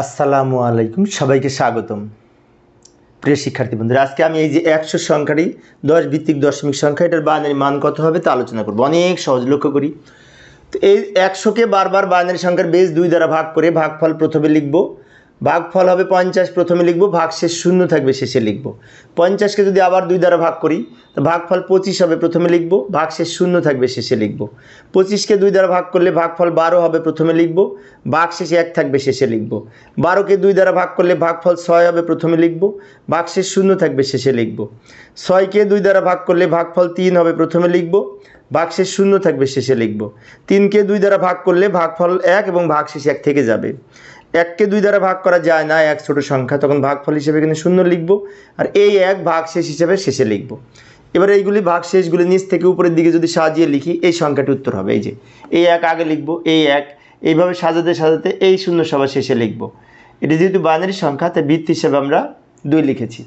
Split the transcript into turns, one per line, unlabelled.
আসসালামু আলাইকুম, সবাইকে স্বাগতম। প্রিয় শিক্ষার্থী বন্ধুরা, আজকে আমি এই যে একশো সংখ্যাটি, দশ ভিত্তিক দশমিক সংখ্যা, এটার বাইনারি মান কত হবে তা আলোচনা করব। অনেক সহজ, লক্ষ্য করি। তো এই একশোকে বারবার বাইনারি সংখ্যার বেশ দুই দ্বারা ভাগ করে ভাগফল প্রথমে লিখব। ভাগফল হবে পঞ্চাশ, প্রথমে লিখব ভাগ শেষ শূন্য থাকবে, শেষে লিখব। পঞ্চাশকে যদি আবার দুই দ্বারা ভাগ করি, তো ভাগফল পঁচিশ হবে, প্রথমে লিখব ভাগ শেষ শূন্য থাকবে, শেষে লিখব। পঁচিশকে দুই দ্বারা ভাগ করলে ভাগফল বারো হবে, প্রথমে লিখব ভাগ শেষে এক থাকবে, শেষে লিখব। বারোকে দুই দ্বারা ভাগ করলে ভাগফল ছয় হবে, প্রথমে লিখব ভাগ শেষ শূন্য থাকবে, শেষে লিখব। ছয়কে দুই দ্বারা ভাগ করলে ভাগফল তিন হবে, প্রথমে লিখব, ভাগশেষ শূন্য থাকবে, শেষে লিখব। তিনকে দুই দ্বারা ভাগ করলে ভাগফল এক এবং ভাগ ভাগশেষ এক থেকে যাবে। এককে দুই দ্বারা ভাগ করা যায় না, এক ছোট সংখ্যা। তখন ভাগফল হিসেবে এখানে শূন্য লিখব আর এই এক ভাগ শেষ হিসেবে শেষে লিখব। এবার এইগুলি ভাগ শেষগুলি নিচ থেকে উপরের দিকে যদি সাজিয়ে লিখি, এই সংখ্যাটি উত্তর হবে। এই যে, এই এক আগে লিখব, এই এক, এইভাবে সাজাতে সাজাতে এই শূন্য সবার শেষে লিখব। এটি যেহেতু বাইনারি সংখ্যা, তাই ভিত্তি হিসেবে আমরা দুই লিখেছি।